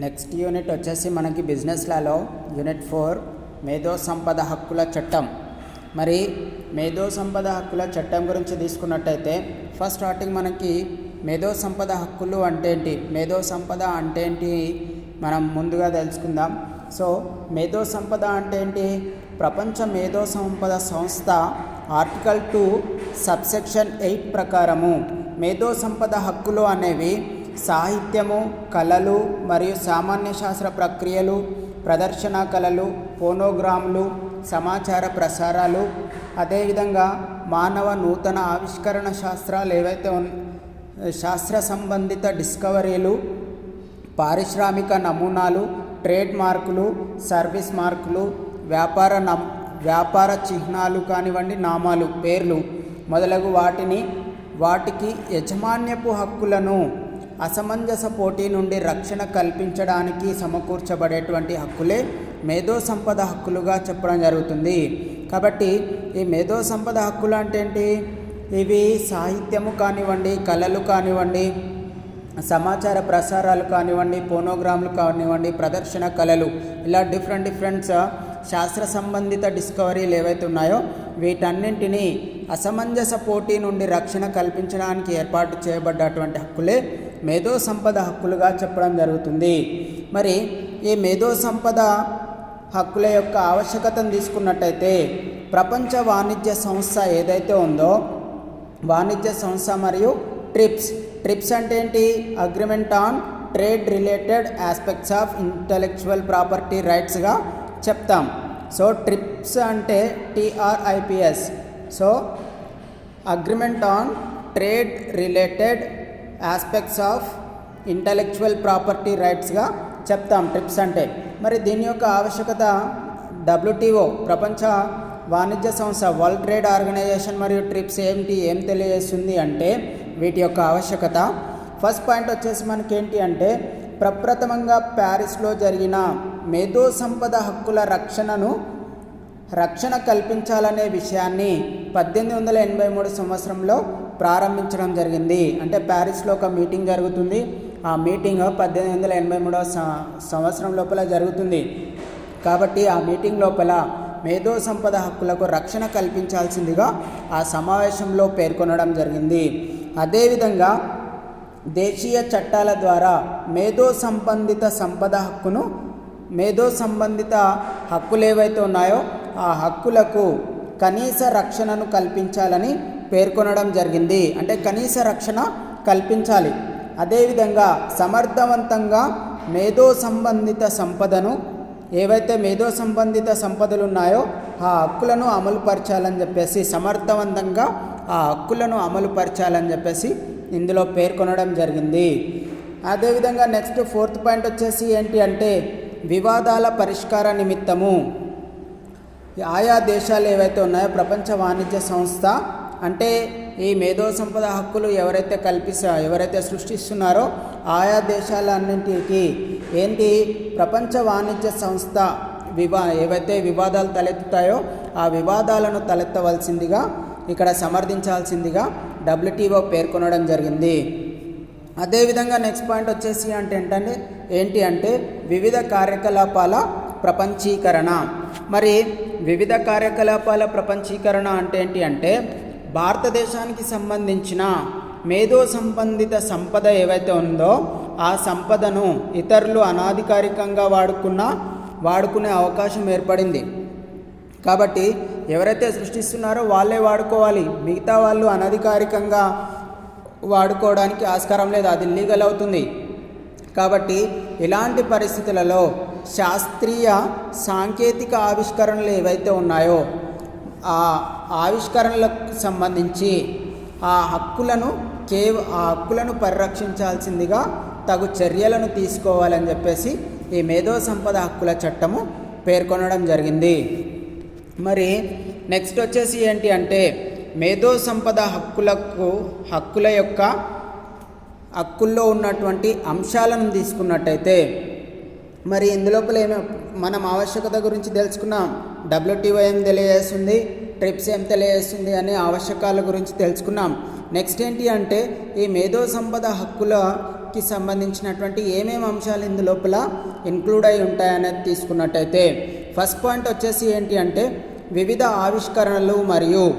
Next unit వచ్చేసి మనకి బిజినెస్లలో unit four మేధో సంపద హక్కుల చట్టం. మరి మేధో సంపద హక్కుల చట్టం గురించి తీసుకున్నట్టయితే ఫస్ట్ స్టార్టింగ్ మనకి మేధో సంపద హక్కులు అంటే ఏంటి? మేధో సంపద అంటే ఏంటి? మనం ముందుగా తెలుసుకుందాం. సో మేధో సంపద అంటే ఏంటి? ప్రపంచ మేధో సంపద సంస్థ ఆర్టికల్ టూ సబ్సెక్షన్ ఎయిట్ ప్రకారము మేధో సంపద హక్కులు అనేవి సాహిత్యము కళలు మరియు సామాన్య శాస్త్ర ప్రక్రియలు ప్రదర్శన కళలు ఫోనోగ్రామ్లు సమాచార ప్రసారాలు అదేవిధంగా మానవ నూతన ఆవిష్కరణ శాస్త్రాలు ఏవైతే ఉన్ శాస్త్ర సంబంధిత డిస్కవరీలు పారిశ్రామిక నమూనాలు ట్రేడ్ మార్కులు సర్వీస్ మార్కులు వ్యాపార నమ్ వ్యాపార చిహ్నాలు కానివ్వండి నామాలు పేర్లు మొదలగు వాటిని వాటికి యజమాన్యపు హక్కులను అసమంజస పోటీ నుండి రక్షణ కల్పించడానికి సమకూర్చబడేటువంటి హక్కులే మేధో సంపద హక్కులుగా చెప్పడం జరుగుతుంది. కాబట్టి ఈ మేధో సంపద హక్కులు అంటే ఏంటి? ఇవి సాహిత్యము కానివ్వండి కళలు కానివ్వండి సమాచార ప్రసారాలు కానివ్వండి పోనోగ్రాములు కానివ్వండి ప్రదర్శన కళలు ఇలా డిఫరెంట్ డిఫరెంట్స్ శాస్త్ర సంబంధిత డిస్కవరీలు ఏవైతే ఉన్నాయో వీటన్నింటినీ అసమంజస పోటీ నుండి రక్షణ కల్పించడానికి ఏర్పాటు చేయబడ్డటువంటి హక్కులే మేధో సంపద హక్కులుగా చెప్పడం జరుగుతుంది. మరి ఈ మేధో సంపద హక్కుల యొక్క ఆవశ్యకతను తీసుకున్నట్టయితే ప్రపంచ వాణిజ్య సంస్థ ఏదైతే ఉందో వాణిజ్య సంస్థ మరియు ట్రిప్స్. ట్రిప్స్ అంటే ఏంటి? Agreement on trade related aspects of intellectual property రైట్స్గా చెప్తాం. సో ట్రిప్స్ అంటే T R I P S so agreement on trade related aspects of intellectual property రైట్స్గా చెప్తాం ట్రిప్స్ అంటే. మరి దీని యొక్క ఆవశ్యకత డబ్ల్యూటీఓ ప్రపంచ వాణిజ్య సంస్థ వరల్డ్ ట్రేడ్ ఆర్గనైజేషన్ మరియు ట్రిప్స్ ఏమిటి ఏం తెలియజేస్తుంది అంటే వీటి యొక్క ఆవశ్యకత. ఫస్ట్ పాయింట్ వచ్చేసి మనకి ఏంటి అంటే ప్రప్రథమంగా ప్యారిస్లో జరిగిన మేధో సంపద హక్కుల రక్షణను రక్షణ కల్పించాలనే విషయాన్ని పద్దెనిమిది వందల ఎనభై మూడు సంవత్సరంలో ప్రారంభించడం జరిగింది. అంటే ప్యారిస్లో ఒక మీటింగ్ జరుగుతుంది. ఆ మీటింగ్ పద్దెనిమిది వందల ఎనభై మూడవ సంవత్సరం లోపల జరుగుతుంది. కాబట్టి ఆ మీటింగ్ లోపల మేధో సంపద హక్కులకు రక్షణ కల్పించాల్సిందిగా ఆ సమావేశంలో పేర్కొనడం జరిగింది. అదేవిధంగా దేశీయ చట్టాల ద్వారా మేధో సంబంధిత సంపద హక్కును మేధో సంబంధిత హక్కులు ఏవైతే ఉన్నాయో ఆ హక్కులకు కనీస రక్షణను కల్పించాలని పేర్కొనడం జరిగింది. అంటే కనీస రక్షణ కల్పించాలి. అదేవిధంగా సమర్థవంతంగా మేధో సంబంధిత సంపదను ఏవైతే మేధో సంబంధిత సంపదలు ఉన్నాయో ఆ హక్కులను అమలుపరచాలని చెప్పేసి సమర్థవంతంగా ఆ హక్కులను అమలుపరచాలని చెప్పేసి ఇందులో పేర్కొనడం జరిగింది. అదేవిధంగా నెక్స్ట్ ఫోర్త్ పాయింట్ వచ్చేసి ఏంటి అంటే వివాదాల పరిష్కార నిమిత్తము. ఆయా దేశాలు ఏవైతే ఉన్నాయో ప్రపంచ వాణిజ్య సంస్థ అంటే ఈ మేధో సంపద హక్కులు ఎవరైతే కల్పిస్తా ఎవరైతే సృష్టిస్తున్నారో ఆయా దేశాలన్నింటికి ఏంటి? ప్రపంచ వాణిజ్య సంస్థ వివా ఏవైతే వివాదాలు తలెత్తుతాయో ఆ వివాదాలను తలెత్తవలసిందిగా ఇక్కడ సమర్థించాల్సిందిగా డబ్ల్యూటీఓ పేర్కొనడం జరిగింది. అదేవిధంగా నెక్స్ట్ పాయింట్ వచ్చేసి అంటే ఏంటంటే ఏంటి అంటే వివిధ కార్యకలాపాల ప్రపంచీకరణ. మరి వివిధ కార్యకలాపాల ప్రపంచీకరణ అంటే ఏంటి అంటే భారతదేశానికి సంబంధించిన మేధో సంబంధిత సంపద ఏవైతే ఉందో ఆ సంపదను ఇతరులు అనాధికారికంగా వాడుకున్న వాడుకునే అవకాశం ఏర్పడింది. కాబట్టి ఎవరైతే సృష్టిస్తున్నారో వాళ్ళే వాడుకోవాలి. మిగతా వాళ్ళు అనధికారికంగా వాడుకోవడానికి ఆస్కారం లేదు. అది లీగల్ అవుతుంది. కాబట్టి ఇలాంటి పరిస్థితులలో శాస్త్రీయ సాంకేతిక ఆవిష్కరణలు ఏవైతే ఉన్నాయో ఆ ఆవిష్కరణలకు సంబంధించి ఆ హక్కులను కేవ ఆ హక్కులను పరిరక్షించాల్సిందిగా తగు చర్యలను తీసుకోవాలని చెప్పేసి ఈ మేధో సంపద హక్కుల చట్టము పేర్కొనడం జరిగింది. మరి నెక్స్ట్ వచ్చేసి ఏంటి అంటే మేధో సంపద హక్కులకు హక్కుల యొక్క హక్కుల్లో ఉన్నటువంటి అంశాలను తీసుకున్నట్టయితే మరి ఇందులోపల ఏమి మనం ఆవశ్యకత గురించి తెలుసుకున్నాం. డబ్ల్యూటీఓ ఏం తెలియజేస్తుంది? ట్రిప్స్ ఏం తెలియజేస్తుంది అనే ఆవశ్యకాల గురించి తెలుసుకున్నాం. నెక్స్ట్ ఏంటి అంటే ఈ మేధో సంపద హక్కులకి సంబంధించినటువంటి ఏమేమి అంశాలు ఇందు లోపల ఇన్క్లూడ్ అయి ఉంటాయనేది తీసుకున్నట్టయితే ఫస్ట్ పాయింట్ వచ్చేసి ఏంటి అంటే వివిధ ఆవిష్కరణలు మరియు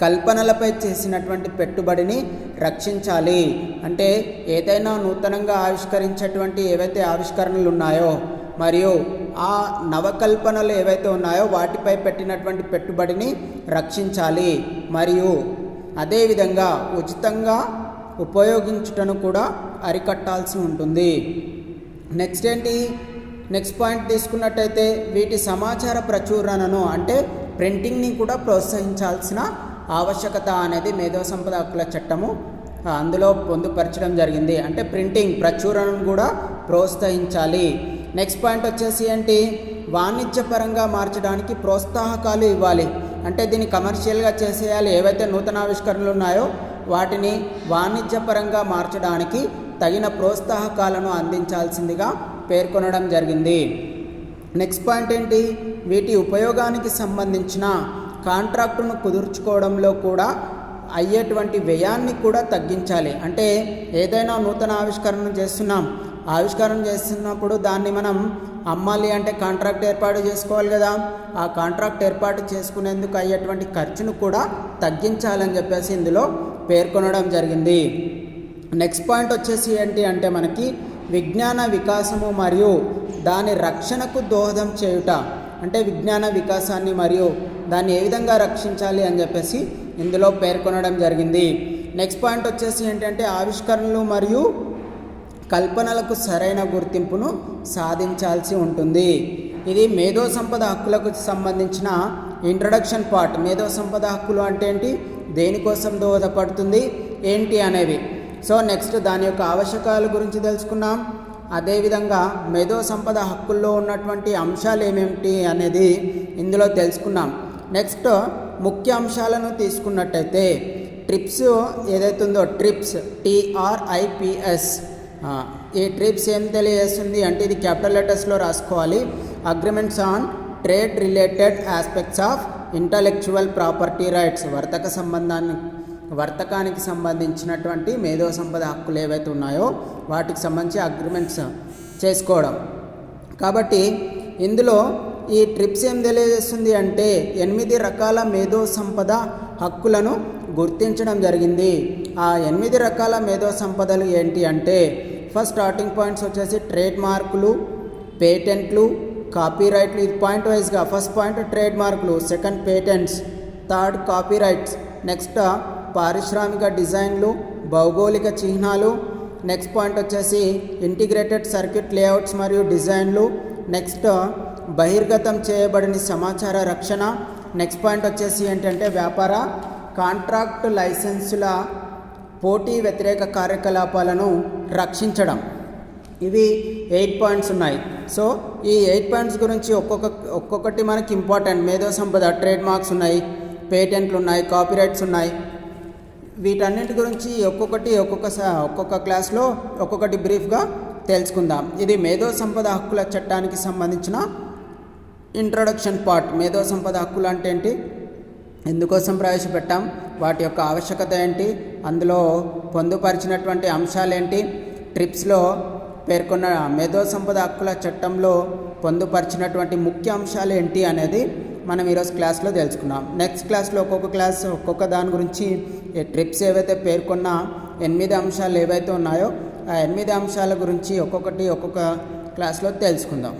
కల్పనలపై చేసినటువంటి పెట్టుబడిని రక్షించాలి. అంటే ఏదైనా నూతనంగా ఆవిష్కరించేటువంటి ఏవైతే ఆవిష్కరణలు ఉన్నాయో మరియు ఆ నవకల్పనలు ఏవైతే ఉన్నాయో వాటిపై పెట్టినటువంటి పెట్టుబడిని రక్షించాలి. మరియు అదేవిధంగా ఉచితంగా ఉపయోగించుటను కూడా అరికట్టాల్సి ఉంటుంది. నెక్స్ట్ ఏంటి? నెక్స్ట్ పాయింట్ తీసుకున్నట్టయితే వీటి సమాచార ప్రచురణను అంటే ప్రింటింగ్ని కూడా ప్రోత్సహించాల్సిన ఆవశ్యకత అనేది మేధో సంపద హక్కుల చట్టము అందులో పొందుపరచడం జరిగింది. అంటే ప్రింటింగ్ ప్రచురణను కూడా ప్రోత్సహించాలి. నెక్స్ట్ పాయింట్ వచ్చేసి ఏంటి? వాణిజ్యపరంగా మార్చడానికి ప్రోత్సాహకాలు ఇవ్వాలి. అంటే దీన్ని కమర్షియల్గా చేసేయాలి. ఏవైతే నూతన ఆవిష్కరణలు ఉన్నాయో వాటిని వాణిజ్యపరంగా మార్చడానికి తగిన ప్రోత్సాహకాలను అందించాల్సిందిగా పేర్కొనడం జరిగింది. నెక్స్ట్ పాయింట్ ఏంటి? వీటి ఉపయోగానికి సంబంధించిన కాంట్రాక్టును కుదుర్చుకోవడంలో కూడా అయ్యేటువంటి వ్యయాన్ని కూడా తగ్గించాలి. అంటే ఏదైనా నూతన ఆవిష్కరణ చేస్తున్నాం. ఆవిష్కరణ చేస్తున్నప్పుడు దాన్ని మనం అమ్మాలి అంటే కాంట్రాక్ట్ ఏర్పాటు చేసుకోవాలి కదా. ఆ కాంట్రాక్ట్ ఏర్పాటు చేసుకునేందుకు అయ్యేటువంటి ఖర్చును కూడా తగ్గించాలని చెప్పేసి ఇందులో పేర్కొనడం జరిగింది. నెక్స్ట్ పాయింట్ వచ్చేసి ఏంటి అంటే మనకి విజ్ఞాన వికాసము మరియు దాని రక్షణకు దోహదం చేయుట. అంటే విజ్ఞాన వికాసాన్ని మరియు దాన్ని ఏ విధంగా రక్షించాలి అని చెప్పేసి ఇందులో పేర్కొనడం జరిగింది. నెక్స్ట్ పాయింట్ వచ్చేసి ఏంటంటే ఆవిష్కరణలు మరియు కల్పనలకు సరైన గుర్తింపును సాధించాల్సి ఉంటుంది. ఇది మేధో సంపద హక్కులకు సంబంధించిన ఇంట్రడక్షన్ పార్ట్ మేధో సంపద హక్కులు అంటే ఏంటి? దేనికోసం దోహదపడుతుంది? ఏంటి అనేవి. సో నెక్స్ట్ దాని యొక్క ఆవశ్యకాల గురించి తెలుసుకున్నాం అదేవిధంగా మేధో సంపద హక్కుల్లో ఉన్నటువంటి అంశాలు ఏమేమిటి అనేది ఇందులో తెలుసుకున్నాం నెక్స్ట్ ముఖ్య అంశాలను తీసుకున్నట్టయితే ట్రిప్స్ ఏదైతుందో ట్రిప్స్ టీఆర్ఐపిఎస్ ఈ ట్రిప్స్ ఏం తెలియజేస్తుంది అంటే ఇది క్యాపిటల్ లెటర్స్లో రాసుకోవాలి. Agreements on trade related aspects of intellectual property rights వర్తక సంబంధాన్ని వర్తకానికి సంబంధించినటువంటి మేధో సంపద హక్కులు ఏవైతే ఉన్నాయో వాటికి సంబంధించి అగ్రిమెంట్స్ చేసుకోవడం. కాబట్టి ఇందులో ఈ ట్రిప్స్ ఏం తెలియజేస్తుంది అంటే ఎనిమిది రకాల మేధో సంపద హక్కులను గుర్తించడం జరిగింది. ఆ ఎనిమిది రకాల మేధో సంపదలు ఏంటి అంటే ఫస్ట్ స్టార్టింగ్ పాయింట్స్ వచ్చేసి ట్రేడ్ మార్కులు పేటెంట్లు కాపీరైట్లు. ఇది పాయింట్ వైజ్గా ఫస్ట్ పాయింట్ ట్రేడ్ మార్కులు second patents third copyrights. Next పారిశ్రామిక డిజైన్లు భౌగోళిక చిహ్నాలు. నెక్స్ట్ పాయింట్ వచ్చేసి ఇంటిగ్రేటెడ్ సర్క్యూట్ లేఅవుట్స్ మరియు డిజైన్లు. నెక్స్ట్ బహిర్గతం చేయబడిన సమాచార రక్షణ. నెక్స్ట్ పాయింట్ వచ్చేసి ఏంటంటే వ్యాపార కాంట్రాక్ట్ లైసెన్సుల పోటీ వ్యతిరేక కార్యకలాపాలను రక్షించడం. ఇవి ఎయిట్ పాయింట్స్ ఉన్నాయి. సో ఈ ఎయిట్ పాయింట్స్ గురించి ఒక్కొక్క ఒక్కొక్కటి మనకి ఇంపార్టెంట్. మేధో సంపద ట్రేడ్ మార్క్స్ ఉన్నాయి పేటెంట్లు ఉన్నాయి కాపీరైట్స్ ఉన్నాయి. వీటన్నిటి గురించి ఒక్కొక్కటి ఒక్కొక్క ఒక్కొక్క క్లాస్లో ఒక్కొక్కటి బ్రీఫ్గా తెలుసుకుందాం. ఇది మేధో సంపద హక్కుల చట్టానికి సంబంధించిన ఇంట్రొడక్షన్ పార్ట్. మేధో సంపద హక్కులు అంటే ఏంటి? ఎందుకోసం ప్రవేశపెట్టాం? వాటి యొక్క ఆవశ్యకత ఏంటి? అందులో పొందుపరిచినటువంటి అంశాలు ఏంటి ట్రిప్స్లో పేర్కొన్న మేధో సంపద హక్కుల చట్టంలో పొందుపరిచినటువంటి ముఖ్య అంశాలు ఏంటి అనేది మనం ఈరోజు క్లాస్లో తెలుసుకున్నాం. నెక్స్ట్ క్లాస్లో ఒక్కొక్క క్లాస్ ఒక్కొక్క దాని గురించి ఈ ట్రిప్స్ ఏవైతే పేర్కొన్న ఎనిమిది అంశాలు ఏవైతే ఉన్నాయో ఆ ఎనిమిది అంశాల గురించి ఒక్కొక్కటి ఒక్కొక్క క్లాస్లో తెలుసుకుందాం.